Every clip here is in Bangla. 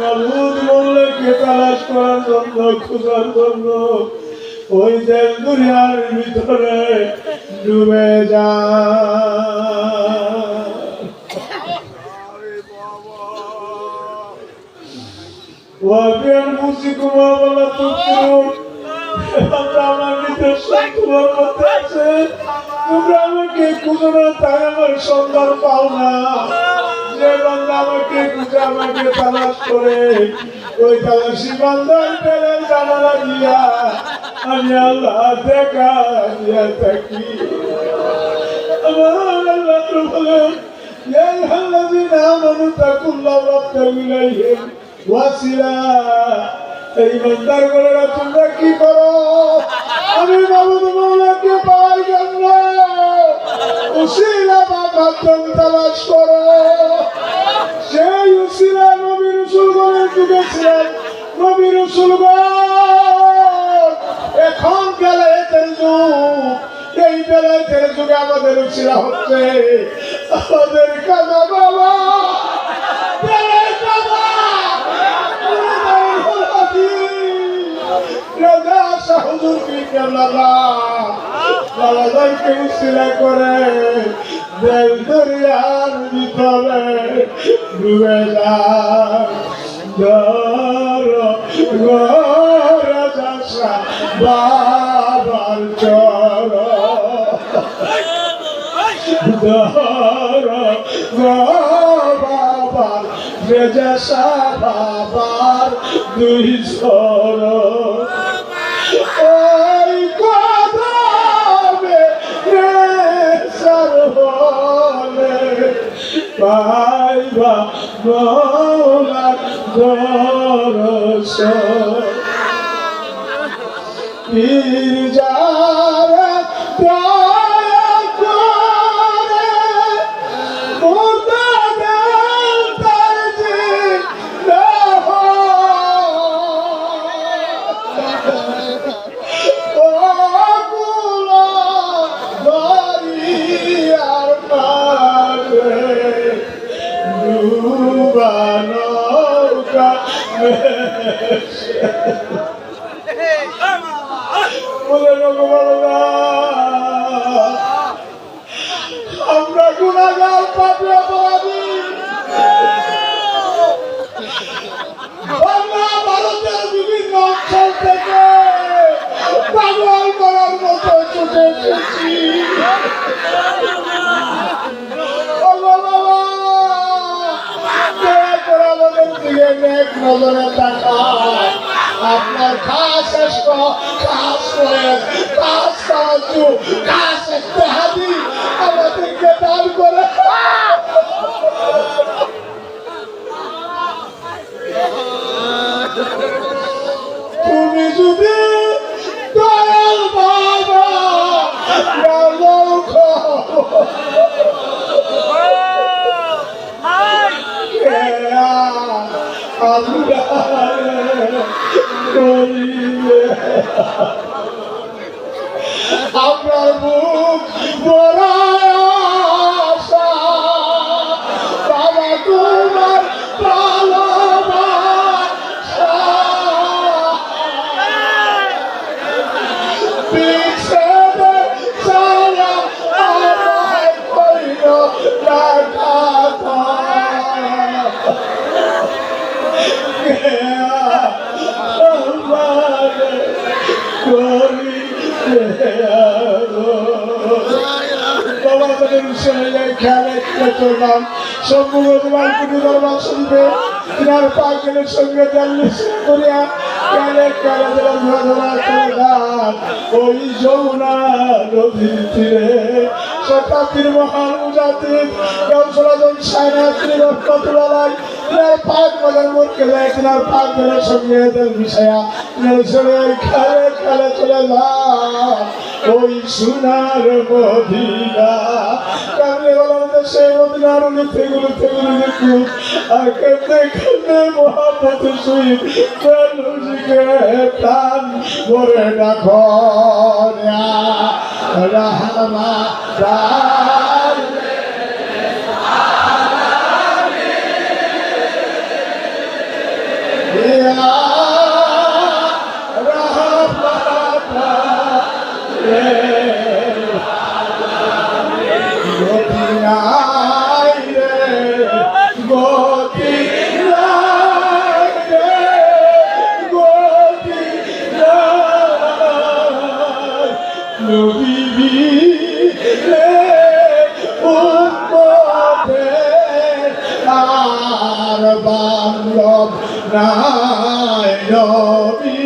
নাবুদ মোল্লাকে তালাশ করার জন্য খোঁজার জন্য? ওই দেশ দুনিয়ার ভিতরে ডুবে আমাকে খুঁজো তাই আমার সন্তান পাও না। যে বান্দা আমাকে খুঁজে আমাকে তালাশ করে ওই তালাশি বান্দার পেলেন জানালা দিয়া আমি আল্লাহ দেখা দিয়া থাকি আমার আল্লাহ তো বলেন يا أيها الذين آمنوا اتقوا الله وابتغوا إليه ওয়াসিলা এই মন্দার বলেরা তোমরা কি করো আমি মাবুদ মাওলাকে পাওয়ার জন্য উসিলা বা মাধ্যম তালাশ করো যুগে ছিলেন এখন বেলায়েতের যুগ। এই বেলায়েতের যুগে আমাদের উসিলা হচ্ছে। আমাদের কাজা বাবা। করে দেল দরিয়ার ভিতরে ডুবে বাবার চর ধর বাবার রেজা বাবার দুই সর পাইবা মৌলার দর্শন পীর বলে আমরা গুণাগার পাপে অপরাধী বাংলা ভারতের বিভিন্ন অঞ্চল থেকে পাগল করার মতো ছুটে এসেছি আমাদের দিকে নেক নজরে তাকান। আপনার খাস এসব খাস করে খাস সাহায্য খাস ইত্তেহাদি আমাদেরকে দান করে। তুমি যদি দয়াল বাবা নৌখ আপনার সঙ্গে করিয়া কালে কালে ধরা করে গান ওই যমুনা নদীর তীরে শতাব্দীর মহান মুজাতির কৌশলাজন সায়নাত্রী রক্ষতুলালাই তিনার পাক মজার মুখকে দেয় তিনার সঙ্গে তিনার চলে খেলে খেলে, চলে যায় ওই সোনার মদিনা কামলে বলার সেই মদিনার মিথ্যে গুলো তেগুলো দেখু আর কেমনে কেমনে মহাপত সহিত মানুষকে প্রাণ ভরে রাখো রাহমা ইয়া বান্ধব নাই নবী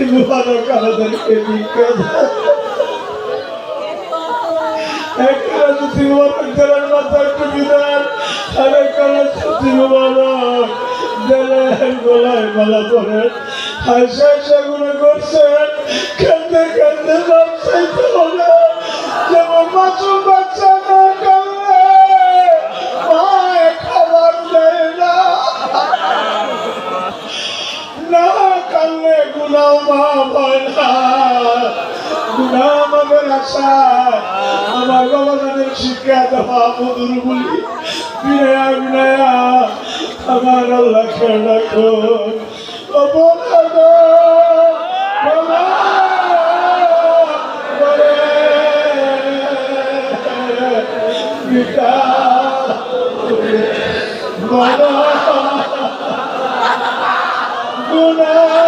জুতি মুবারক দেলের গলায় মালা পরে হাসা হাসা গুলো করছেন খেলতে খেলতে ব্যবসায়িত হবে। যেমন মাসুম বাচ্চা গুনাও মাফ হয় না গুনা আমাদের আশা আমার বাবাদের শিক্ষা দেওয়া মধুর বলি বিনয়া বিনয়া আমার আল্লাহ খেয়াল রাখো ও বোনা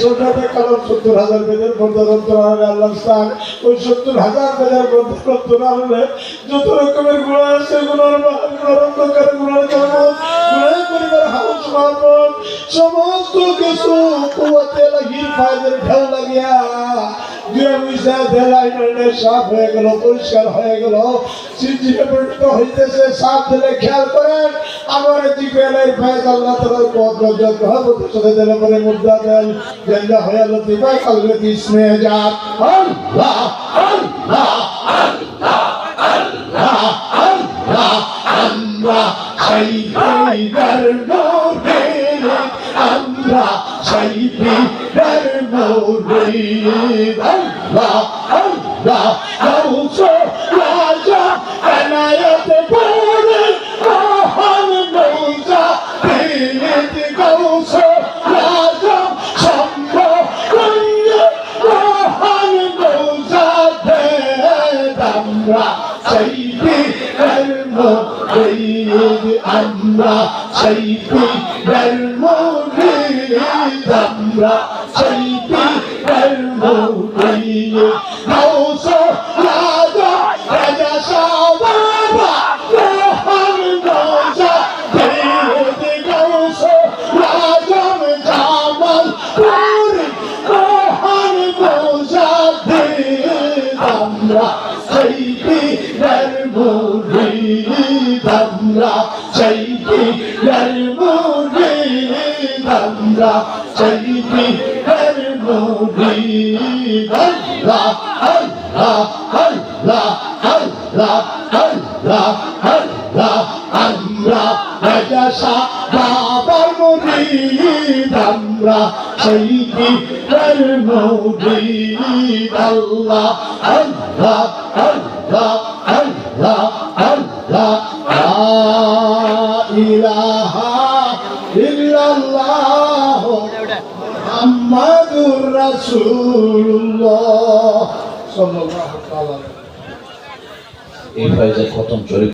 সোনাতে কালাম সত্তর হাজার বেদের বন্ধরত্ন আল্লাহ স্থান ওই সত্তর হাজার বেদের বন্ধরত্ন আনলে যত রকমের গুণ আছে গুণের গুণের গুণের সমস্ত কিছু কুয়াতে লাগিয়ে ফায়দের ঢেউ লাগিয়া সাফ হয়ে গেল, পরিষ্কার হয়ে গেল। সিজিকে পরিণত হইতেছে, সাফ দিলে আমার জিকেলের ফায়দ আল্লাহ দিলে পরে মুদ্রা দেন আমরা শহীদের নূরে আমরা শহীদের নূরে আল্লাহ আল্লাহ গাউসো রাজা এনায়ত পরে মহান নৌজা তিরিত গাউসো রাজা কন্যা, মহান নৌজা দে আমরা আমরা শহীদি ধর্ম আমরা শহীদি ধর্ম শহীদি ধর্মুরি আল্লাহ আল্লাহ আল্লাহ আল্লাহ আল্লাহ আল্লাহ আমরা রাজা বাবার মুরি আমরা সেই পীরের মৌরিদ আল্লাহ আল্লাহ আল্লাহ আল্লাহ আল্লাহ লা ইলাহা রাসূলুল্লাহ সাল্লাল্লাহু তাআলা এই ফয়জে খতম চলে